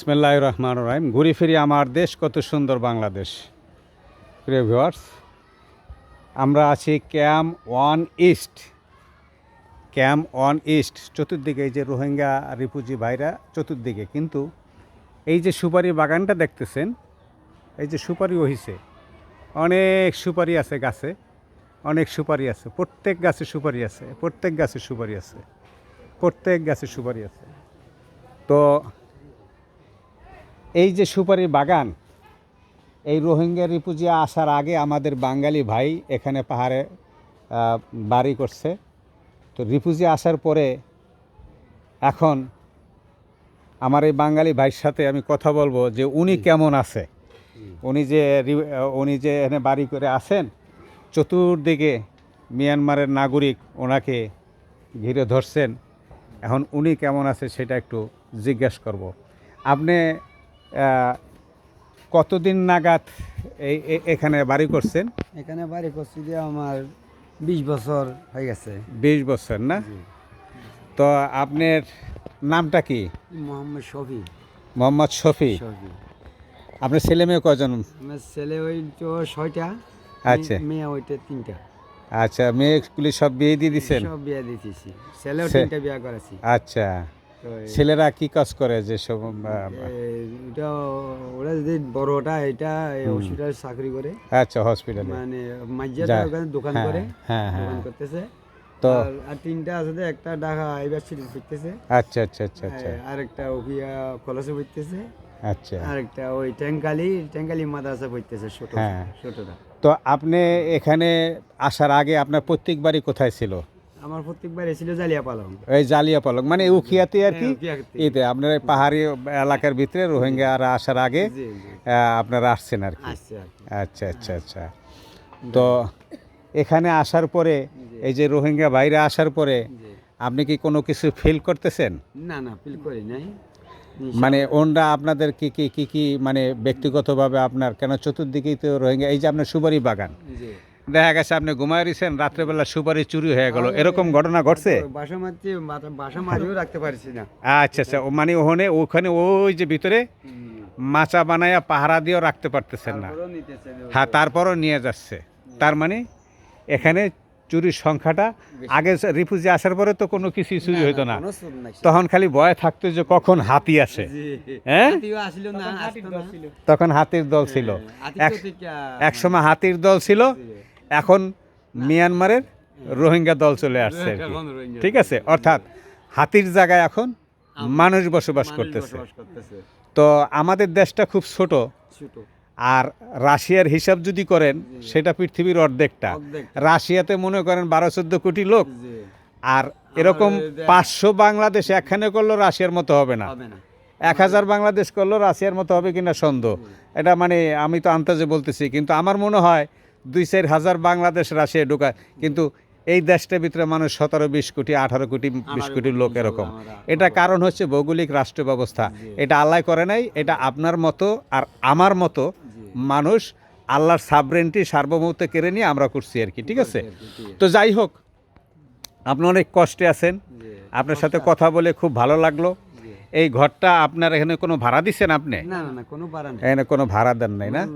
বিসমিল্লাহ রহমান রহিম ঘুরে ফিরি আমার দেশ, কত সুন্দর বাংলাদেশ। প্রিয় ভিউয়ার্স, আমরা আছি Cam One East. Cam One East, চতুর্দিকে এই যে রোহিঙ্গা রিফুজি ভাইরা চতুর্দিকে। কিন্তু এই যে সুপারি বাগানটা দেখতেছেন, এই যে সুপারি হইছে, অনেক সুপারি আছে গাছে, অনেক সুপারি আছে। প্রত্যেক গাছে সুপারি আছে, প্রত্যেক গাছে সুপারি আছে, প্রত্যেক গাছে সুপারি আছে। তো এই যে সুপারি বাগান এই রোহিঙ্গা রিপুজিয়া আসার আগে আমাদের বাঙালি ভাই এখানে পাহাড়ে বাড়ি করছে। তো রিপুজি আসার পরে এখন আমার এই বাঙালি ভাইয়ের সাথে আমি কথা বলব যে উনি কেমন আছে। উনি যে উনি যে এখানে বাড়ি করে আছেন চতুর্দিকে মিয়ানমারের নাগরিক ওনাকে ঘিরে ধরছেন। এখন উনি কেমন আছে সেটা একটু জিজ্ঞেস করব। আপনি কতদিন নাগাদ এই এখানে বাড়ি করছেন? এখানে বাড়ি করছি যে আমার বিশ বছর হয়ে গেছে। বিশ বছর না? তো আপনার নামটা কি? মোহাম্মদ শফি। মোহাম্মদ শফি। শফি। আপনার ছেলে মেয়ে কজন আমার ছেলে ওই তো ছয়টা আচ্ছা। মেয়ে- ওইটা তিনটা। আচ্ছা মেয়ে মেয়েগুলি সব বিয়ে দিয়ে দিচ্ছেন সব বিয়ে দিতেছি ছেলেও তিনটা বিয়ে করেছি। আচ্ছা। ছেলেরা কি কাজ করে যে সব এটা ওরা যদি বড়টা এটা হসপিটালে চাকরি করে। আচ্ছা হসপিটালে মানে মাঝিয়াটা ওখানে দোকান হ্যাঁ, করে হ্যাঁ, হ্যাঁ। করতেছে। তো আর তিনটা আছে যে একটা ঢাকা এবার সিটি শিখতেছে আচ্ছা আচ্ছা আচ্ছা। আচ্ছা আরেকটা ওকিয়া কলেজে পড়তেছে। আচ্ছা। আরেকটা ওই ট্যাঙ্কালি ট্যাঙ্কালি মাদ্রাসা পড়তেছে ছোট হ্যাঁ। ছোটটা। তো আপনি এখানে আসার আগে আপনার প্রত্যেক বাড়ি কোথায় ছিল? আমার প্রত্যেকবার এসেছিল জালিয়া পালং এই জালিয়া পালক মানে উখিয়াতে আর কি? হ্যাঁ, এতে আপনার এই পাহাড়ি এলাকার ভিতরে রোহিঙ্গারা আসার আগে আপনারা আসছেন আর কি। আর। আচ্ছা আচ্ছা আচ্ছা। তো এখানে আসার পরে এই যে রোহিঙ্গা বাইরে আসার পরে আপনি কি কোনো কিছু ফিল করতেছেন? না না ফিল করি নাই। মানে ওনরা আপনাদের কি কি কি কি মানে ব্যক্তিগতভাবে আপনার কেন চতুর্দিকেই তো রোহিঙ্গা এই যে আপনার সুপারি বাগান দেখা গেছে আপনি ঘুমায় রয়েছেন রাত্রেবেলা সুপারি চুরি হয়ে গেল। এরকম ঘটনা ঘটছে? বাসা মারতে বাসা মারিও রাখতে পারছি না। আচ্ছা আচ্ছা মানে ওখানে ওখানে ওই যে ভিতরে মাচা বানায়া পাহারা দিয়েও রাখতে পারতেছেন না। হ্যাঁ তারপরও নিয়ে যাচ্ছে। তার মানে এখানে চুরির সংখ্যাটা আগে রিফিউজি আসার পরে তো কোনো কিছু চুরি হতো না। তখন খালি ভয় থাকতো যে কখন হাতি আসে। হ্যাঁ? হাতিও আসিল না আসতো না। তখন হাতির দল ছিল। আহ, এক সময় হাতির দল ছিল। এখন মিয়ানমারের রোহিঙ্গা দল চলে আসছে। এখন ঠিক আছে? অর্থাৎ হাতির জায়গায় এখন মানুষ বসবাস করতেছে। তো আমাদের দেশটা খুব ছোট। আর রাশিয়ার হিসাব যদি করেন সেটা পৃথিবীর অর্ধেকটা। রাশিয়াতে মনে করেন বারো চোদ্দ কোটি লোক। আর এরকম পাঁচশো বাংলাদেশ একখানে করলেও রাশিয়ার মতো হবে না। এক হাজার বাংলাদেশ করলেও রাশিয়ার মতো হবে কিনা সন্দেহ। এটা মানে আমি তো আন্তাজে বলতেছি কিন্তু আমার মনে হয় দুই চার হাজার বাংলাদেশ রাশিয়া ঢোকায়। কিন্তু এই দেশটার ভিতরে মানুষ সতেরো বিশ কোটি আঠারো কোটি বিশ কোটি লোক এরকম। এটা কারণ হচ্ছে ভৌগোলিক রাষ্ট্র ব্যবস্থা। এটা আল্লাহ করে নাই এটা আপনার মতো আর আমার মতো মানুষ আল্লাহর সাবরেন্টি সার্বভৌমত্ব কেড়ে নিয়ে আমরা করছি আর কি ঠিক আছে? তো যাই হোক আপনি অনেক কষ্টে আছেন। আপনার সাথে কথা বলে খুব ভালো লাগল। এই ঘরটা আপনার এখানে কোনো ভাড়া দিচ্ছেন আপনি? না না না কোনো বাড়া নেই। এখানে কোনো ভাড়া দেন নাই না?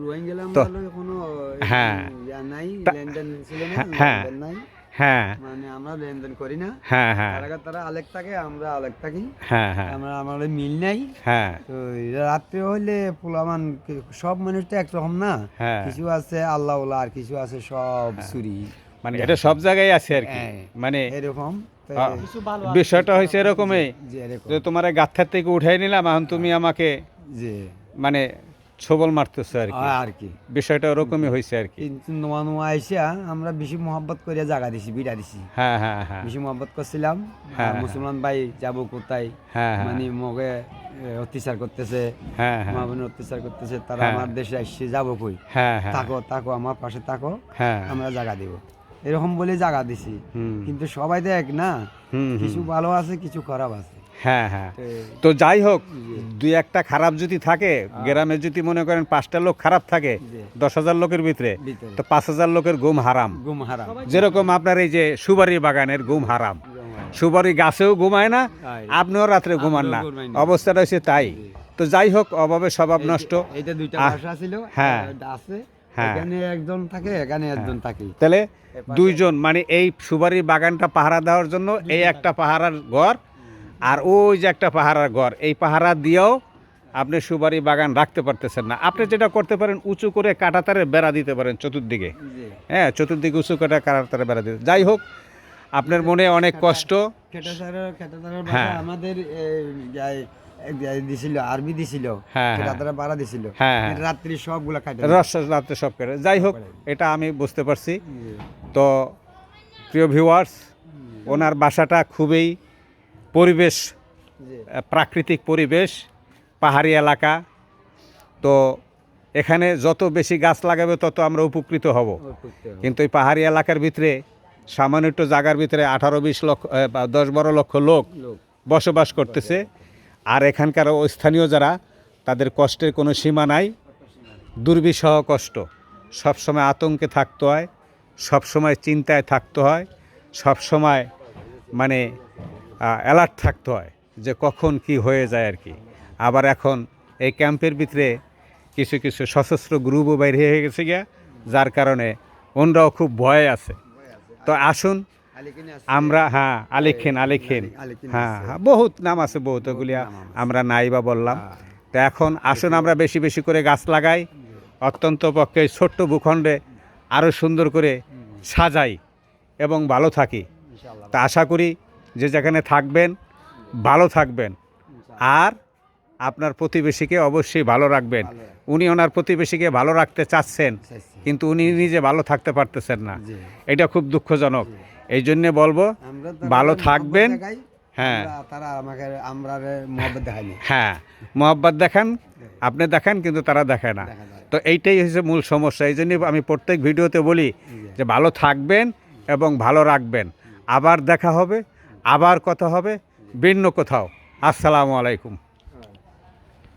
তো- হ্যাঁ। না হ্যাঁ। হ্যাঁ মানে আমরা লেনদেন করি না। হ্যাঁ হ্যাঁ। তারা আলেক থাকে আমরা আলেক থাকি। হ্যাঁ হ্যাঁ। আমরা আমাদের মিল নাই। হ্যাঁ। তো রাত্রে হইলে পোলামান সব মানুষ তো একরকম না। হ্যাঁ। কিছু আছে আল্লাহ আর কিছু আছে সব চুরি। মানে এটা সব জায়গায় আছে আর কি। হ্যাঁ। মানে এরকম। বিষয়টা হয়েছে এরকমই যে তোমার গাথার থেকে উঠাই নিলাম এখন তুমি আমাকে যে মানে ছবল মারতেছো আর কি। আর কি। বিষয়টা ওরকমই হয়েছে আর কি। কিন্তু নোয়া নোয়া আইসা আমরা বেশি জায়গা দিছি বিড়া দিছি। হ্যাঁ হ্যাঁ হ্যাঁ। বেশি মহব্বত করছিলাম। হ্যাঁ, মুসলমান ভাই যাব কোথায়? হ্যাঁ হ্যাঁ। মানে মগে অত্যাচার করতেছে। হ্যাঁ হ্যাঁ। মা বোনের অত্যাচার করতেছে। তারা হ্যাঁ। আমার দেশে আসছে যাব কই? হ্যাঁ হ্যাঁ। তাকো তাকো আমার পাশে তাকো হ্যাঁ। আমরা জায়গা দিব। এরকম বলে জায়গা দিছি। কিন্তু সবাই দেখ না হুম হুম। কিছু ভালো আছে কিছু খারাপ আছে। হ্যাঁ হ্যাঁ। তো তো যাই হোক দুই একটা খারাপ যদি থাকে গ্রামে যদি মনে করেন পাঁচটা লোক খারাপ থাকে দশ হাজার লোকের ভিতরে তো পাঁচ হাজার লোকের গুম হারাম। গুম হারাম। যেরকম আপনার এই যে সুবারি বাগানের গুম হারাম। সুবারি গাছেও ঘুমায় না আপনিও রাত্রে ঘুমান না। না। অবস্থাটা হচ্ছে তাই। তো যাই হোক অভাবে স্বভাব নষ্ট। এইটা দুইটা বাসা ছিল হ্যাঁ। আছে। হ্যাঁ। এখানে একজন থাকে এখানে একজন থাকে তাহলে দুইজন মানে এই সুবারির বাগানটা পাহারা দেওয়ার জন্য এই একটা পাহারার ঘর আর ওই যে একটা পাহারার ঘর। এই পাহারা দিয়েও আপনি সুবারি বাগান রাখতে পারতেছেন না। আপনি যেটা করতে পারেন উঁচু করে কাটাতারের বেড়া দিতে পারেন চতুর্দিকে। হ্যাঁ চতুর্দিকে উঁচু করে কাটাতারের বেড়া দিতে। যাই হোক আপনার মনে অনেক কষ্ট। হ্যাঁ। আমাদের দিছিল আরবি দিছিল হ্যাঁ, হ্যাঁ। বাড়া দিছিল। হ্যাঁ, হ্যাঁ। রাত্রি সবগুলা খাইতে রস রাতে সব করে। যাই হোক এটা আমি বুঝতে পারছি। তো প্রিয় ভিউয়ার্স ওনার বাসাটা খুবই পরিবেশ প্রাকৃতিক পরিবেশ পাহাড়ি এলাকা। তো এখানে যত বেশি গাছ লাগাবে তত আমরা উপকৃত হব। কিন্তু এই পাহাড়ি এলাকার ভিতরে সামান্য একটু জায়গার ভিতরে আঠারো বিশ লক্ষ বা দশ বারো লক্ষ লোক লোক। বসবাস করতেছে। আর এখানকার স্থানীয় যারা, তাদের কষ্টের কোনো সীমা নাই। দুর্বিষহ কষ্ট। সবসময় আতঙ্কে থাকতে হয়, সবসময় চিন্তায় থাকতে হয়, সবসময় মানে অ্যালার্ট থাকতে হয় যে কখন কি হয়ে যায় আর কি। আবার এখন এই ক্যাম্পের ভিতরে কিছু কিছু সশস্ত্র গ্রুপও বাইরে হয়ে গেছে গিয়া, যার কারণে ওনরাও খুব ভয়ে আছে। তো আসুন। আমরা হ্যাঁ আলিখিন আলিখিন। হ্যাঁ হ্যাঁ বহুত নাম আছে বহুত ওগুলি আমরা নাই বা বললাম। তো এখন আসুন আমরা বেশি বেশি করে গাছ লাগাই। অত্যন্ত পক্ষে ছোট্ট ভূখণ্ডে আরও সুন্দর করে সাজাই এবং ভালো থাকি। তা আশা করি যে যেখানে থাকবেন ভালো থাকবেন। আর আপনার প্রতিবেশীকে অবশ্যই ভালো রাখবেন। উনি ওনার প্রতিবেশীকে ভালো রাখতে চাচ্ছেন কিন্তু উনি নিজে ভালো থাকতে পারতেছেন না। এটা খুব দুঃখজনক। এই জন্যে বলব ভালো থাকবেন। হ্যাঁ। তারা আমাকে আমরা মহব্বত দেখায়নি হ্যাঁ মোহাব্বত দেখান আপনি দেখান কিন্তু তারা দেখে না। তো এইটাই হচ্ছে মূল সমস্যা এই জন্যই আমি প্রত্যেক ভিডিওতে বলি যে ভালো থাকবেন এবং ভালো রাখবেন। আবার দেখা হবে আবার কথা হবে ভিন্ন কোথাও। আসসালামু আলাইকুম।